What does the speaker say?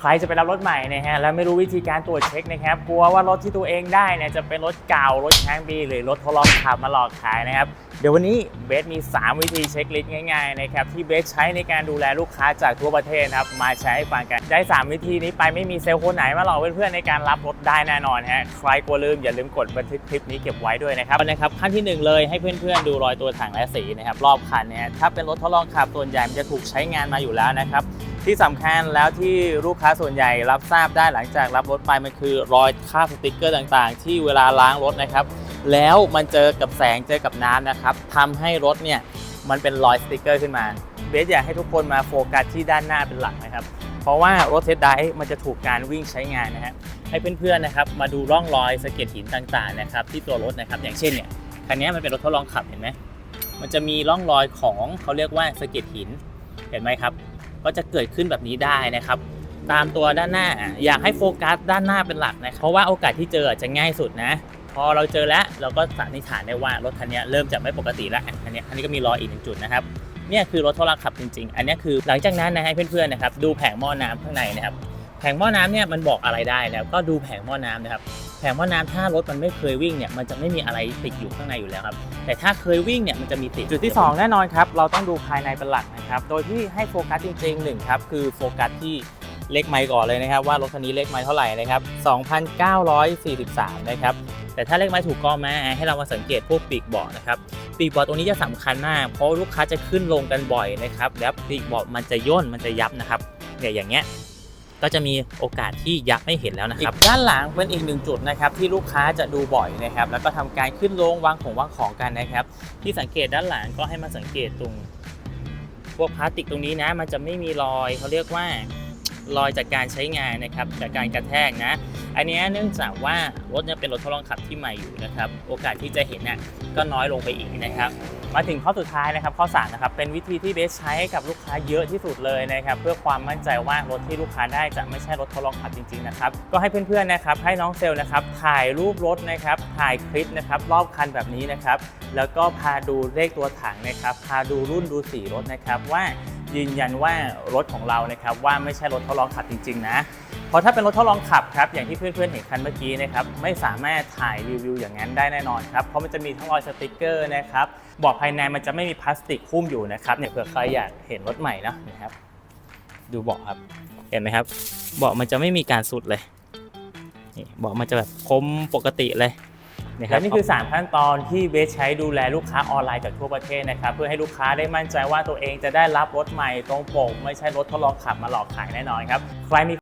ใครจะไปรับรถใหม่นะฮะแล้วไม่รู้วิธีการตรวจเช็คนะครับกลัวว่ารถที่ตัวเองได้เนี่ยจะเป็นรถเก่ารถค้งปีหรือรถทดลองขับมาหลอกขายนะครับเดี๋ยววันนี้เบสมี 3 วิธีเช็คลิสต์ง่ายๆนะครับที่เบสใช้ในการดูแลลูกค้าจากทั่วประเทศครับมาใช้ให้ฟังกันได้ 3 วิธีนี้ไปไม่มีเซลล์คนไหนมาหลอกเพื่อนๆในการรับรถได้แน่นอนฮะใครกลัวลืมอย่าลืมกดบันทึกคลิปนี้เก็บไว้ด้วยนะครับนะครับขั้นที่หนึ่งเลยให้เพื่อนๆดูรอยตัวถังและสีนะครับรอบคันเนี่ยถ้าเป็นรถทดลองขับส่วนใหญ่มันจะถูกใช้งานมาอยู่แล้วนะครับ ที่สำคัญแล้วที่ลูกค้าส่วนใหญ่รับทราบได้หลังจากรับรถไปมันคือรอยคราบสติกเกอร์ต่างๆ ที่เวลาล้างรถนะครับ แล้วมันเจอกับแสงเจอกับน้ำนะครับทำให้รถเนี่ยมันเป็นรอยสติกเกอร์ขึ้นมาเบสอยากให้ทุกคนมาโฟกัสที่ด้านหน้าเป็นหลักนะครับ เพราะว่ารถเทสไดมันจะถูกการวิ่งใช้งานนะฮะให้เพื่อนๆนะครับมาดูร่องรอยสะเก็ดหินต่างๆนะครับที่ตัวรถนะครับอย่างเช่นเนี่ยคันนี้มันเป็นรถทดลองขับเห็นไหมมันจะมีร่องรอยของเขาเรียกว่าสะเก็ดหินเห็นไหมครับ ก็จะเกิดขึ้นแบบนี้ได้นะครับ ตามตัวด้านหน้าอยากให้โฟกัสด้านหน้าเป็นหลักนะเพราะว่าโอกาสที่เจอจะง่ายสุดนะ พอเราเจอแล้วเราก็สันนิษฐานได้ว่ารถคันนี้เริ่มจะไม่ปกติแล้วอันนี้อันนี้ก็มีรอยอีกหนึ่งจุดนะครับเนี่ยคือรถทดลองขับจริงๆ อันนี้คือหลังจากนั้นนะให้เพื่อนๆนะครับดูแผงหม้อน้ำข้างในนะครับ แผงหม้อน้ำเนี่ยมันบอกอะไรได้นะครับก็ดูแผงหม้อน้ำนะครับ แผงหม้อน้ำถ้ารถมันไม่เคยวิ่งเนี่ยมันจะไม่มีอะไรติดอยู่ข้างในอยู่แล้วครับแต่ถ้าเคยวิ่งเนี่ยมันจะมีติดจุดที่ 2 แน่นอนครับ เราต้องดูภายในเป็นหลักนะครับโดยที่ให้โฟกัสจริงๆหนึ่งครับคือโฟกัสที่เลขไมล์ก่อนเลยนะครับว่ารถคันนี้เลขไมล์เท่าไหร่นะครับ2,943นะครับแต่ถ้าเลขไมล์ถูกก็มาให้เรามาสังเกตพวกปีกเบาะนะครับปีกเบาะตรงนี้จะสำคัญมาก เพราะลูกค้าจะขึ้นลงกันบ่อยนะครับแล้วปีกเบาะมันจะย่นมันจะยับนะครับเนี่ยอย่างเงี้ย ก็จะมีโอกาสที่ยักไม่เห็นแล้วนะครับด้านหลังเป็นอีกหนึ่งจุดนะครับที่ลูกค้าจะดูบ่อยนะครับแล้วก็ทำการขึ้นลงวางของวางของกันนะครับ ที่สังเกตด้านหลังก็ให้มาสังเกตตรงพวกพลาสติกตรงนี้นะ มันจะไม่มีรอยเขาเรียกว่า รอยจากการใช้งานนะครับจากการกระแทกนะ อันเนี้ยเนื่องจากว่ารถยังเป็นรถทดลองขับที่ใหม่อยู่นะครับ โอกาสที่จะเห็นน่ะก็น้อยลงไปอีกนะครับมาถึงข้อสุดท้ายนะครับข้อ3นะครับเป็นวิธีที่เบสใช้ให้กับลูกค้าเยอะที่สุดเลยนะครับเพื่อความมั่นใจว่ารถที่ลูกค้าได้จะไม่ใช่รถทดลองขับจริงๆนะครับก็ให้เพื่อนๆนะครับให้น้องเซลล์นะครับถ่ายรูปรถนะครับถ่ายคลิปนะครับรอบคันแบบนี้นะครับแล้วก็พาดูเลขตัวถังนะครับพาดูรุ่นดูสีรถนะครับว่า ยืนยันว่ารถของเรานะครับว่าไม่ใช่รถทดลองขับจริงๆนะ เพราะถ้าเป็นรถทดลองขับครับอย่างที่เพื่อนๆเห็นคันเมื่อกี้นะครับไม่สามารถถ่ายรีวิวอย่างนั้นได้แน่นอนครับเพราะมันจะมีทั้งรอยสติกเกอร์นะครับเบาะภายในมันจะไม่มีพลาสติกหุ้มอยู่นะครับเนี่ยเผื่อใครอยากเห็นรถใหม่นะนะครับดูเบาะครับเห็นไหมครับเบาะมันจะไม่มีการสุดเลยนี่เบาะมันจะแบบคมปกติเลย และนี่คือ 3 ขั้นตอนที่เบสใช้ดูแลลูกค้าออนไลน์จากทั่วประเทศนะครับเพื่อให้ลูกค้าได้มั่นใจว่าตัวเองจะได้รับรถใหม่ตรงปก ไม่ใช่รถทดลองขับมาหลอกขายแน่นอนครับใครมี